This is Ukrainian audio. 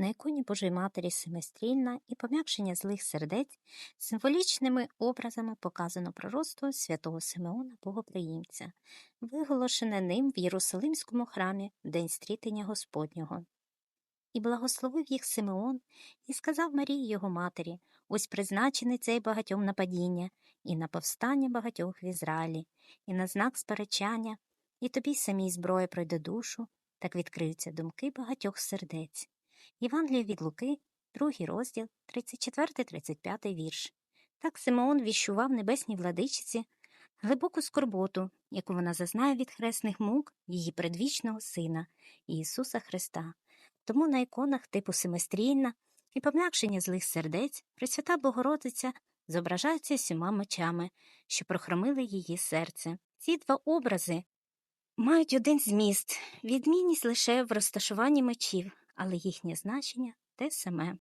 на іконі Божої Матері Семистрільна і пом'якшення злих сердець символічними образами показано пророцтво святого Симеона Богоприємця, виголошене ним в Єрусалимському храмі в день стрітення Господнього. І благословив їх Симеон і сказав Марії його матері, ось призначений цей багатьом на падіння, і на повстання багатьох в Ізраїлі, і на знак сперечання, і тобі самій зброя пройде душу, так відкриються думки багатьох сердець. Євангелія від Луки, другий розділ, 34-35 вірш. Так Симеон віщував небесній владичиці глибоку скорботу, яку вона зазнає від хресних мук її предвічного Сина Ісуса Христа. Тому на іконах типу Семистрільна і пом'якшення злих сердець Пресвята Богородиця зображаються сіма мечами, що прохромили її серце. Ці два образи мають один зміст, відмінність лише в розташуванні мечів, але їхнє значення те саме.